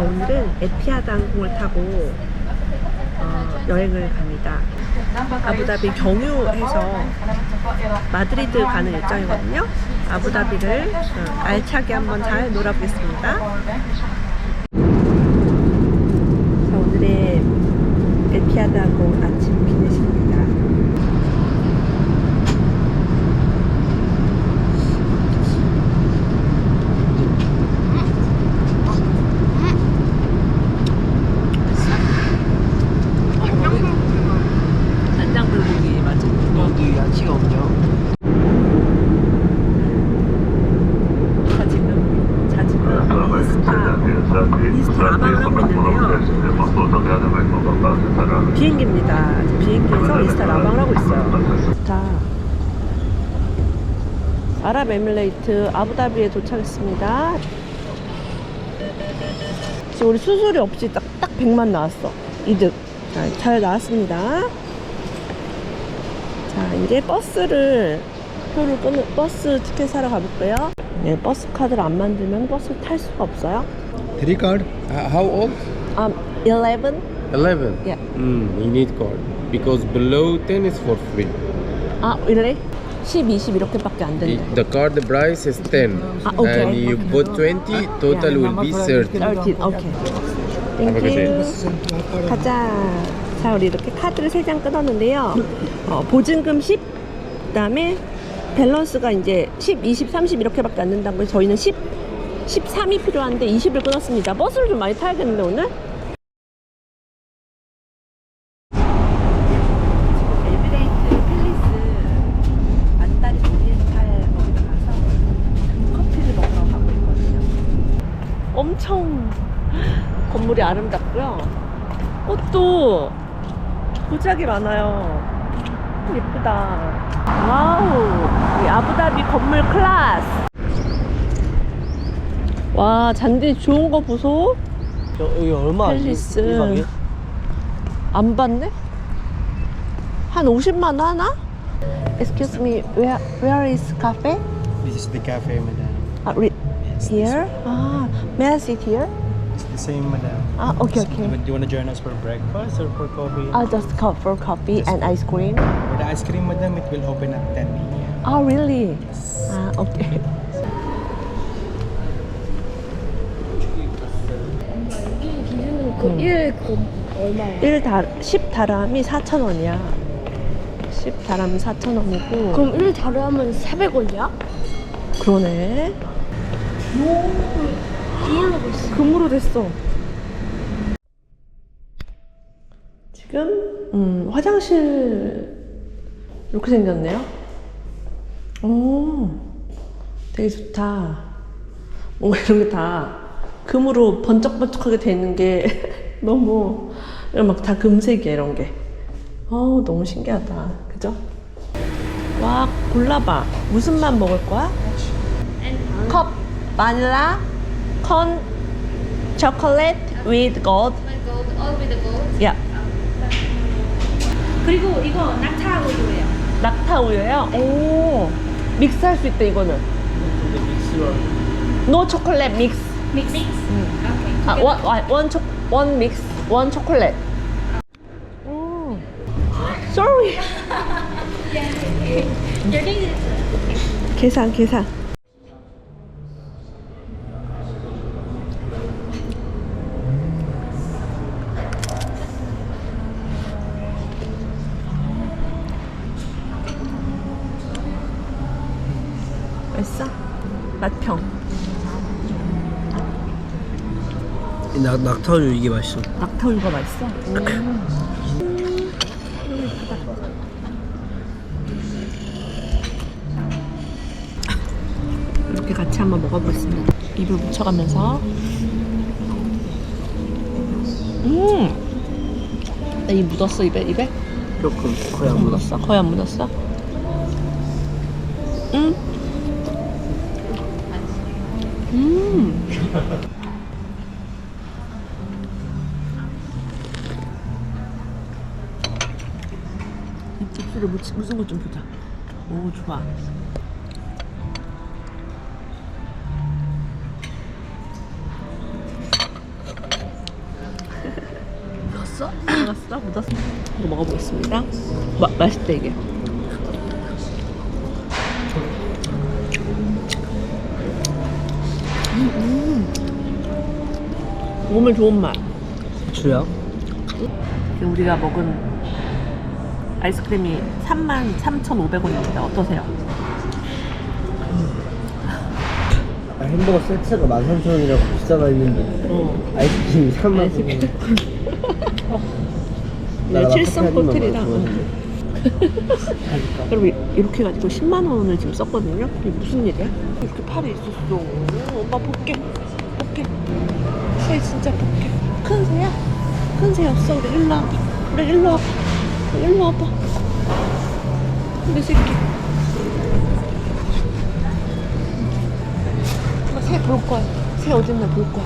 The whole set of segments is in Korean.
오늘은 에티하드 항공을 타고 어, 여행을 갑니다. 아부다비 경유해서 마드리드 가는 일정이거든요. 아부다비를 어, 알차게 한번 잘 놀아보겠습니다. 자, 오늘의 에티하드 항공 아침 비넷입니다. 간장 불고기 맞아. 너도 야채가 없냐? 자 지금 자 지금 이스타 이스타 라방을 하고 있는데요. 비행기입니다. 비행기에서 이스타 라방을 하고 있어요. 자 아랍에밀레이트 아부다비에 도착했습니다. 지금 우리 수수료 없이 딱, 딱 100만 나왔어. 이득. 자, 잘 나왔습니다. 자, 이제 버스를, 표를 끊을, 버스 티켓 사러 가볼게요. 네, 버스 카드를 안 만들면 버스 탈 수가 없어요. Three card? Uh, how old? Um, 11? 11. Yeah. Mm, you need card because below 10 is for free. 아, really? 10, 20 이렇게밖에 안 된대. The card price is 10 Ah, okay. and you put 20 total will be 30. 13, 오케이. Have a good day. 가자. 자, 우리 이렇게 카드를 3장 끊었는데요. 어, 보증금 10, 그 다음에 밸런스가 이제 10, 20, 30 이렇게밖에 안 된다고 해서 저희는 10, 13이 필요한데 20을 끊었습니다. 버스를 좀 많이 타야겠는데, 오늘? 엘비레이트 팰리스 안다리 오리엔탈 거기다 가서 커피를 먹으러 가고 있거든요. 엄청 건물이 아름답고요. 꽃도 도자기 많아요. 예쁘다. 와우. 이 아부다비 건물 클래스. 와, 잔디 좋은 거 보소. 여기 얼마? 팰리스. 1박에? 안 봤네? 한 50만 원 하나? Excuse me, where where is cafe? This is the cafe, madam. Ah, re- here? Ah, may I sit here? It's the same, madam. Ah, okay, okay. Do you want to join us for breakfast or for coffee? I'll just call for coffee and ice cream. for the ice cream, madam, it will open at 10 p.m. Oh, really? Ah, okay. 일그 얼마야? 1 다, 10 다람이 4,000원이야. 10 다람이 4,000원이고. 그럼 1 자료하면 400원이야? 그러네. 이걸로 있어. 금으로 됐어. 지금 음, 화장실 이렇게 생겼네요. 오, 되게 좋다. 뭔가 이런 게 다 금으로 번쩍번쩍하게 돼 있는 게 너무 막 다 금색이야 이런 게. 어우 너무 신기하다. 그죠? 와 골라봐. 무슨 맛 먹을 거야? 컵 바닐라 con chocolate with gold. gold, all with the gold. 야, 그리고 이거 낙타 우유예요. 낙타 우유예요. 오, 믹스할 수 있대 이거는. No chocolate mix. 믹스. 믹스. 오케이. 아, one one one 초 one mix one chocolate. 오, sorry. 여기 계산 계산. 낙, 낙타우유 이게 맛있어. 낙타우유가 맛있어? 이렇게 같이 한번 먹어보겠습니다. 입을 묻혀가면서. 음! 나 입 묻었어, 입에? 입에? 조금 거의 안. 묻었어? 거의 안 묻었어? 음! 음! 묻- 묻은 것좀 보자. 오, 좋아. 묻었어? 묻었어? 묻었어. 이거 먹어보겠습니다. 마, 맛있다 이게. 음, 음. 몸에 좋은 맛. 주야? 우리가 먹은 아이스크림이 33,500원입니다. 어떠세요? 아, 햄버거 세트가 13,000원이라고 비싸다 했는데 어. 아이스크림이 3만 아이스크림. 9천 네, 칠성 호텔이랑. 그럼 이- 이렇게 해가지고 10만 원을 지금 썼거든요. 이게 무슨 일이야? 이렇게 팔이 있었어. 오, 엄마 볼게, 볼게. 새 진짜 볼게. 큰 새야? 큰 새였어. 우리 일로 와봐. 우리 일로 와봐. 일로 와봐. 우리 새끼. 새볼 거야. 새 어딨나 볼 거야.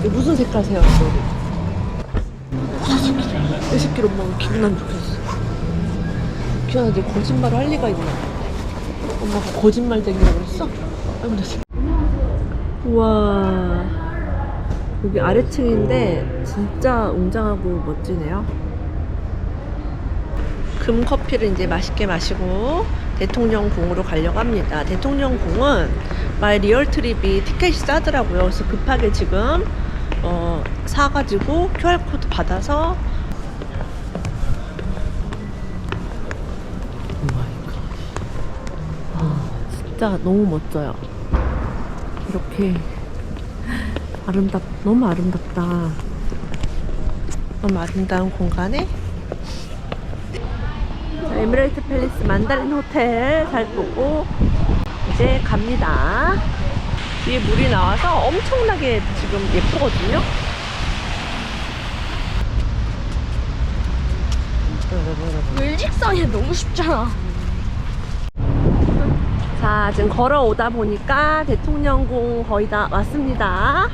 이게 무슨 색깔 새였어? 내 새끼를 엄마가 기분 안 좋겠어. 기현아, 내 거짓말을 할 리가 있나? 엄마가 거짓말쟁이라고 그랬어? 아이고, 내 새끼. 우와. 여기 아래층인데 진짜 웅장하고 멋지네요. 금커피를 이제 맛있게 마시고 대통령궁으로 가려고 합니다. 대통령궁은 마이 리얼 트립이 티켓이 싸더라고요. 그래서 급하게 지금 어, 사가지고 QR코드 받아서 아, 진짜 너무 멋져요. 이렇게 아름답, 너무 아름답다. 너무 아름다운 공간에 자, 에미레이트 팰리스 만다린 호텔 잘 보고 이제 갑니다. 뒤에 물이 나와서 엄청나게 지금 예쁘거든요. 일직선이 너무 쉽잖아. 자, 지금 걸어오다 보니까 대통령궁 거의 다 왔습니다.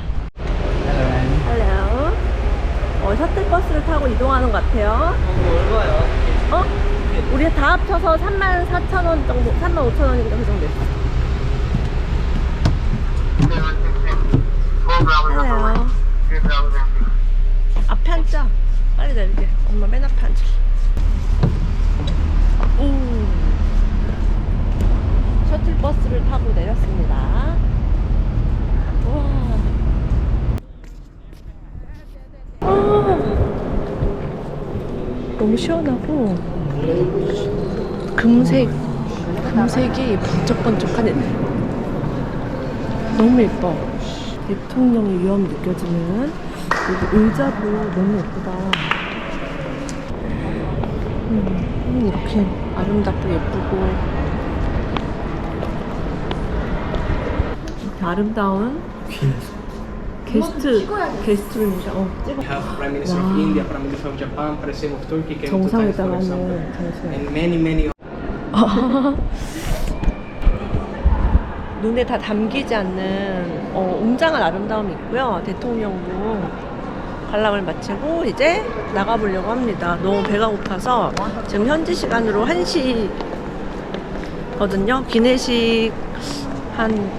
어, 셔틀버스를 타고 이동하는 것 같아요. 얼마야? 어? 우리 다 합쳐서 3만 4천 원 정도, 3만 5천 원인가 그 정도 됐어. 헬로. 앞에 앉자. 빨리 내리게. 엄마 맨 앞에 앉아. 오. 셔틀버스를 타고 내렸습니다. 와. 아. 너무 시원하고 금색 금색이 번쩍번쩍하네. 너무 예뻐. 대통령의 위험 느껴지는 여기 의자도 너무 예쁘다. 음, 이렇게 아름답고 예쁘고 아름다운 게스트 게스트룸이죠. 어, 찍어. We have Prime Minister of Wow. India, Prime Minister of Japan, President of Turkey came two times, for example. 정상회담하는 장소야. And many, many 눈에 다 담기지 않는 어, 웅장한 아름다움이 있고요. 대통령궁 관람을 마치고 이제 나가보려고 합니다. 너무 배가 고파서 지금 현지 시간으로 1시거든요. 기내식 한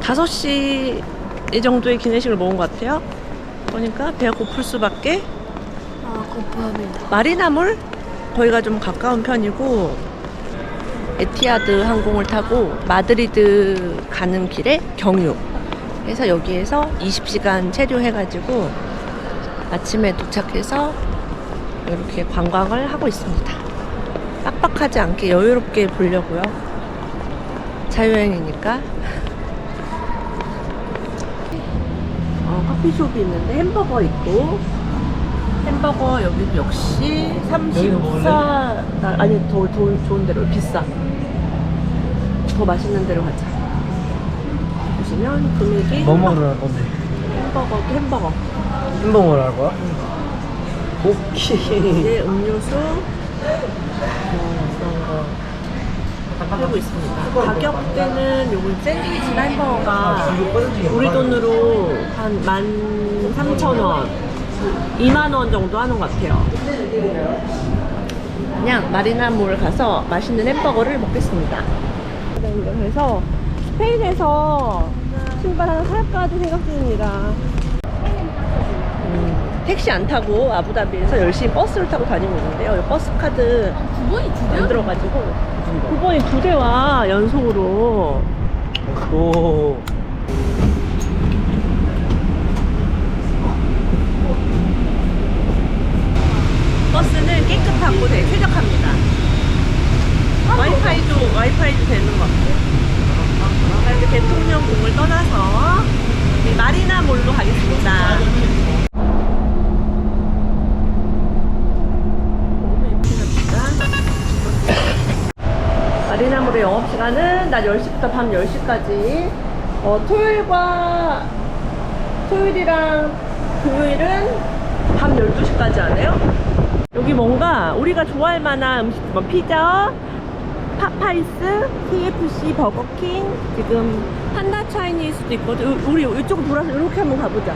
5시 이 정도의 기내식을 먹은 것 같아요. 그러니까 배가 고플 수밖에 아, 고프합니다. 마리나몰 거기가 좀 가까운 편이고 에티하드 항공을 타고 마드리드 가는 길에 경유 해서 여기에서 20시간 체류해가지고 아침에 도착해서 이렇게 관광을 하고 있습니다. 빡빡하지 않게 여유롭게 보려고요. 자유여행이니까. 커피숍이 있는데 햄버거 있고. 햄버거 여기 역시 34 아니 더, 더 좋은 데로 비싸. 더 맛있는 데로 가자. 보시면 금액이 뭐 먹으러 갈 건데? 햄버거 햄버거. 햄버거 먹으러 갈 거야? 오케이. 이제 음료수. 거 하고 있습니다. 가격대는 요거 샌드위치나 햄버거가 우리 돈으로 한 13,000원 2만원 정도 하는 것 같아요. 그냥 마리나몰 가서 맛있는 햄버거를 먹겠습니다. 그래서 스페인에서 신발 하나 살까 도 생각 중입니다. 음, 택시 안 타고 아부다비에서 열심히 버스를 타고 다니고 있는데요. 이 버스 카드 안 들어가지고 9번이 두 대와 연속으로 오. 버스는 깨끗하고 되게 쾌적합니다. 와이파이도 와이파이도 되는 것 같고. 자, 이렇게 대통령궁을 떠나서 이 마리나 몰로 가겠습니다. 마리나몰의 영업시간은 낮 10시부터 밤 10시까지. 어, 토요일과 토요일이랑 금요일은 밤 12시까지 하네요. 여기 뭔가 우리가 좋아할 만한 음식, 뭐 피자, 파파이스, KFC, 버거킹, 지금 판다 차이니스도 있거든. 우- 우리 이쪽 돌아서 이렇게 한번 가보자.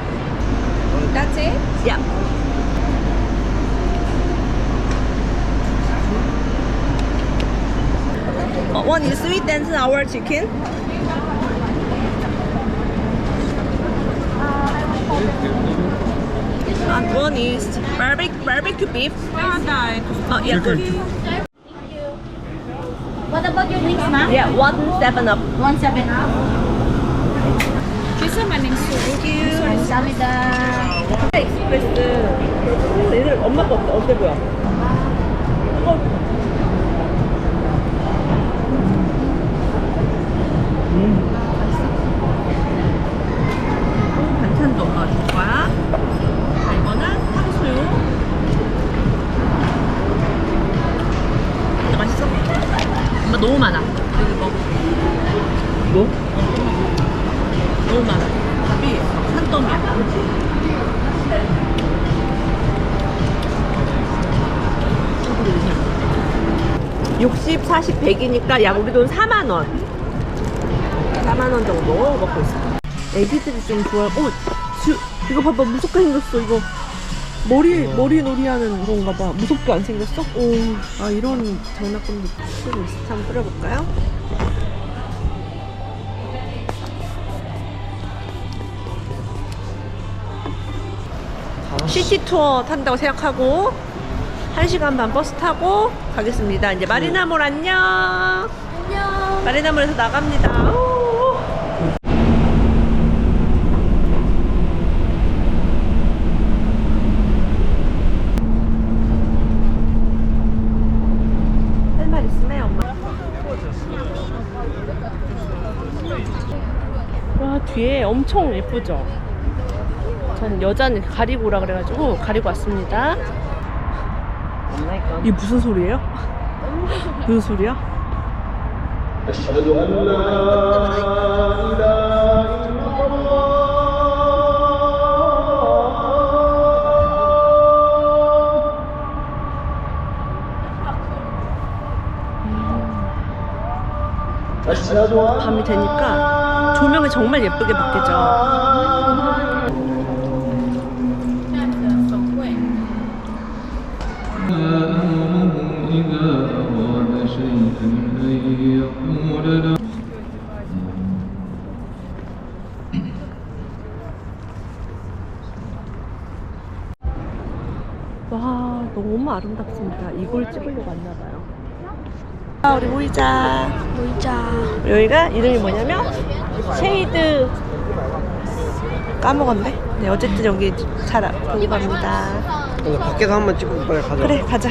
It? Yeah. One is sweet and sour chicken. And one is barbecue barbecue beef. Oh yeah, good. What about your wings, ma'am? Yeah, one seven up. One seven up. 주스 마nings수. Thank you. 감사합니다. 익스프레스. 얘들 엄마 거 어때, 어때 보여? 너무 많아. 여기 먹어. 뭐? 너무 많아. 밥이 산더미야. 육십, 사십, 백이니까 약 우리 돈 4만 원. 4만 원 정도 먹고 있어. 애기들이 좀 좋아해. 어, 주, 이거 봐봐 무섭게 생겼어. 이거 머리 머리 놀이하는 건가 봐. 무섭게 안 생겼어? 오, 아 이런 장난감도 뿌리고 있어. 한번 뿌려볼까요? 시티 투어 탄다고 생각하고 1시간 반 버스 타고 가겠습니다. 이제 마리나몰 안녕. 안녕. 마리나몰에서 나갑니다. 우. 할말 있으면 엄마. 와 뒤에 엄청 예쁘죠? 저는 여자는 가리고 오라 그래가지고 가리고 왔습니다. 이게 무슨 소리예요? 무슨 소리야? 밤이 되니까 조명이 정말 예쁘게 바뀌죠. 와 너무 아름답습니다. 이걸 찍으려고 왔나봐요. 우리 모이자. 보이자. 여기가 이름이 뭐냐면 쉐이드 까먹었네. 네 어쨌든 여기 잘 보고 갑니다. 근데 밖에서 한번 찍고 빨리 가자. 그래 가자.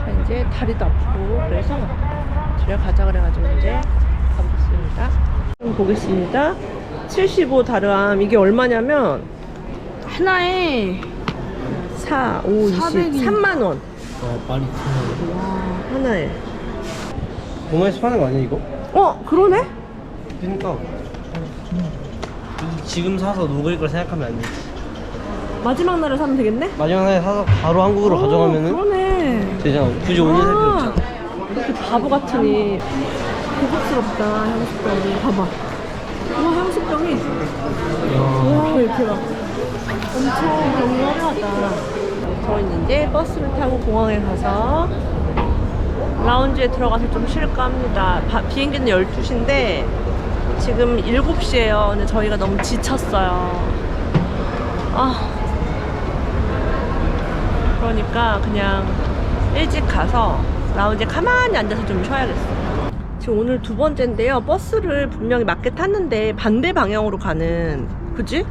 자 이제 다리도 아프고 그래서 집에 가자 그래가지고 이제 가보겠습니다. 좀 보겠습니다. 75 다르암 이게 얼마냐면 하나에 4, 5, 20, 3만 원 어, 많이 크네. 하나에. 공항에서 파는 거 아니야 이거? 어 그러네? 그러니까 지금 사서 녹을 걸 생각하면 안 돼. 마지막 날에 사면 되겠네? 마지막 날에 사서 바로 한국으로 어, 가져가면은 그러네. 되잖아. 굳이 오늘 살 필요 아, 없잖아. 이렇게 바보 같으니 고급스럽다 향수병이 봐봐 와 향수병이 와 이렇게 막 엄청 너무 화려하다 저희는 이제 버스를 타고 공항에 가서 라운지에 들어가서 좀 쉴까 합니다. 바- 비행기는 12시인데 지금 7시예요. 근데 저희가 너무 지쳤어요. 아. 그러니까 그냥 일찍 가서 라운지에 가만히 앉아서 좀 쉬어야겠어요. 지금 오늘 두 번째인데요. 버스를 분명히 맞게 탔는데 반대 방향으로 가는 그지?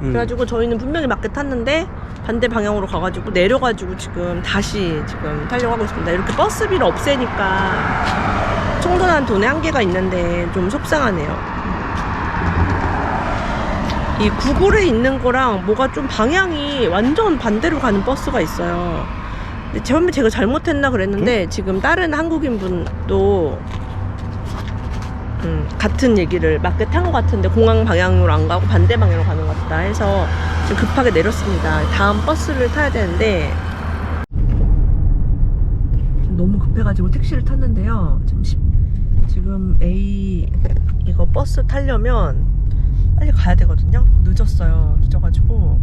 그래가지고 저희는 분명히 맞게 탔는데 반대 방향으로 가가지고 내려가지고 지금 다시 지금 타려고 하고 있습니다. 이렇게 버스비를 없애니까 충분한 돈의 한계가 있는데 좀 속상하네요. 이 구글에 있는 거랑 뭐가 좀 방향이 완전 반대로 가는 버스가 있어요. 근데 처음에 제가 잘못했나 그랬는데 지금 다른 한국인 분도 음, 같은 얘기를 맞게 탄것 같은데 공항 방향으로 안 가고 반대 방향으로 가는 것 같다 해서 지금 급하게 내렸습니다. 다음 버스를 타야 되는데 너무 급해가지고 택시를 탔는데요. 지금 십- 지금 A 이거 버스 타려면 빨리 가야 되거든요. 늦었어요. 늦어가지고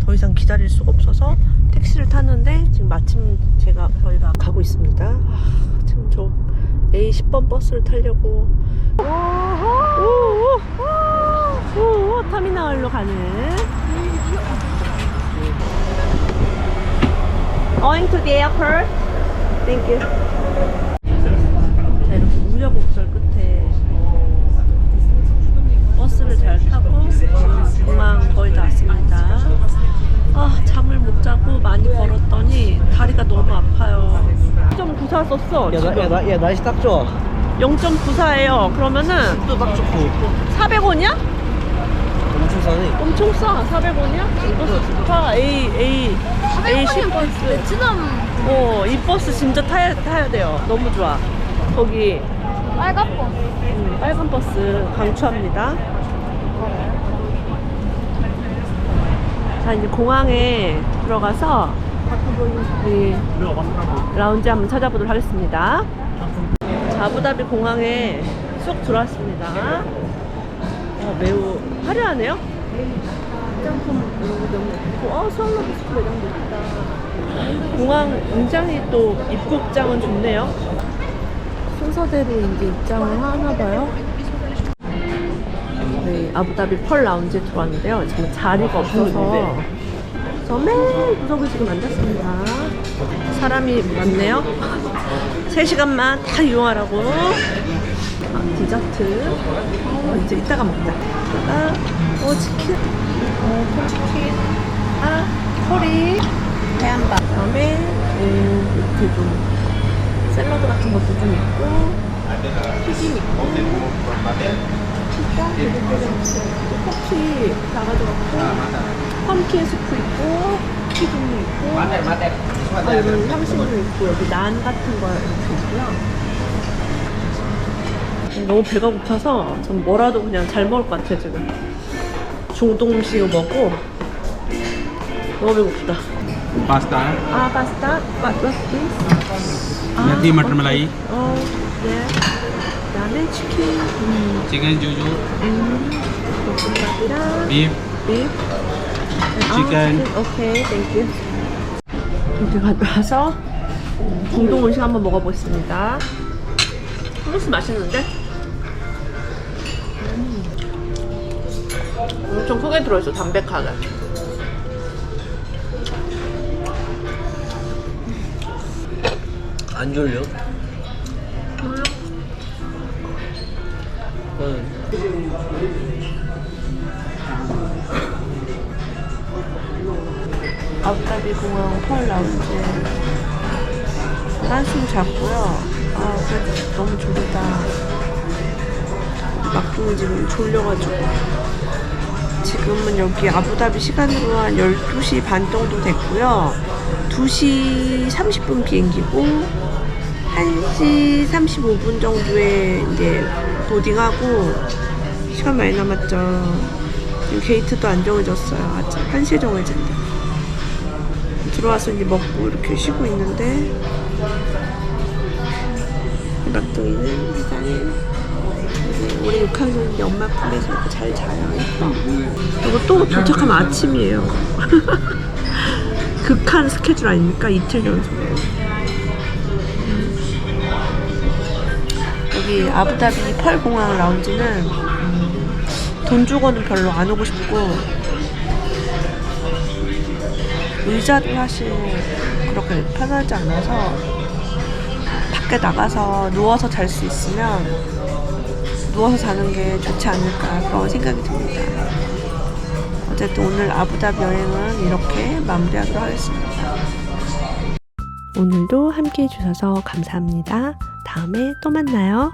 더 이상 기다릴 수가 없어서 택시를 탔는데 지금 마침 제가 저희가 가고 있습니다. 아, 지금 저 A 10번 버스를 타려고 오오 오, 터미널로 가는 Going to the airport. Thank you. 자 이렇게 우여곡절 끝에 버스를 잘 타고 공항 거의 다 왔습니다. 아 잠을 못 자고 많이 걸었더니 다리가 너무 아파요. 0.94 썼어. 야, 나, 야, 나, 야 날씨 딱 좋아 0.94예요. 그러면은 또 딱 좋고 400원이야? 엄청 싸네 엄청 싸. 400원이야? 이 버스 좋다. A A A 10버스. 베트남 어, 이 버스 진짜 타야 타야 돼요. 너무 좋아. 거기 빨간 거. 음, 빨간 버스 강추합니다. 자 이제 공항에 들어가서 우리 라운지 한번 찾아보도록 하겠습니다. 자, 아부다비 공항에 쏙 들어왔습니다. 어, 매우 화려하네요. 화장품 너무 예쁘고 어 수학로 비스트 매장도 있다. 공항 굉장히 또 입국장은 좋네요. 순서대로 이제 입장을 하나 봐요. 네, 아부다비 펄 라운지에 들어왔는데요. 지금 자리가 없어서 저 맨 구석에 지금 앉았습니다. 사람이 많네요. 3시간만 다 이용하라고. 아, 디저트. 어, 이제 이따가 먹자. 이따가, 어, 치킨. 어, 콜치킨. 아, 커리. 해안밥. 그 다음에, 음, 이렇게 좀, 샐러드 같은 것도 좀 있고, 튀김 있고, 식당 커피 나가져갖고? 펌킨 수프 있고 커피 종류 있고 아, 이런 향신료 있고 여기 난 같은 거 이렇게 있고요. 너무 배가 고파서 전 뭐라도 그냥 잘 먹을 것 같아 지금. 중동 음식을 먹고 너무 배고프다. 파스타. 아 파스타? What, what's this? 아, 아, 아, 아, 아, 아, 아, 아, 아, 그다음에 치킨 음. 치킨 주주 음. 볶음밥이랑 립 립. 치킨 오케이 땡큐 이제 가져와서 공동 음식 한번 먹어보겠습니다 소스 맛있는데? 음. 엄청 크게 들어있어 담백하게 안 졸려? 응. 아부다비 공항 펄 라운지 한숨 잤고요. 아, 그래도 너무 졸리다. 막둥이 지금 졸려가지고. 지금은 여기 아부다비 시간으로 한 12시 반 정도 됐고요. 2시 30분 비행기고, 1시 35분 정도에 이제 보딩하고, 시간 많이 남았죠. 지금 게이트도 안 정해졌어요. 아침 1시에 정해진대. 들어와서 이제 먹고 이렇게 쉬고 있는데 낙동이는 세상에 올해 6학년인데 엄마 품에서 이렇게 잘 자요 그리고 또 도착하면 아침이에요 극한 스케줄 아닙니까? 이틀 연속에 여기 아부다비 펄 공항 라운지는 음, 돈 주고는 별로 안 오고 싶고 의자도 사실 그렇게 편하지 않아서 밖에 나가서 누워서 잘 수 있으면 누워서 자는 게 좋지 않을까 그런 생각이 듭니다. 어쨌든 오늘 아부다비 여행은 이렇게 마무리하도록 하겠습니다. 오늘도 함께 해주셔서 감사합니다. 다음에 또 만나요.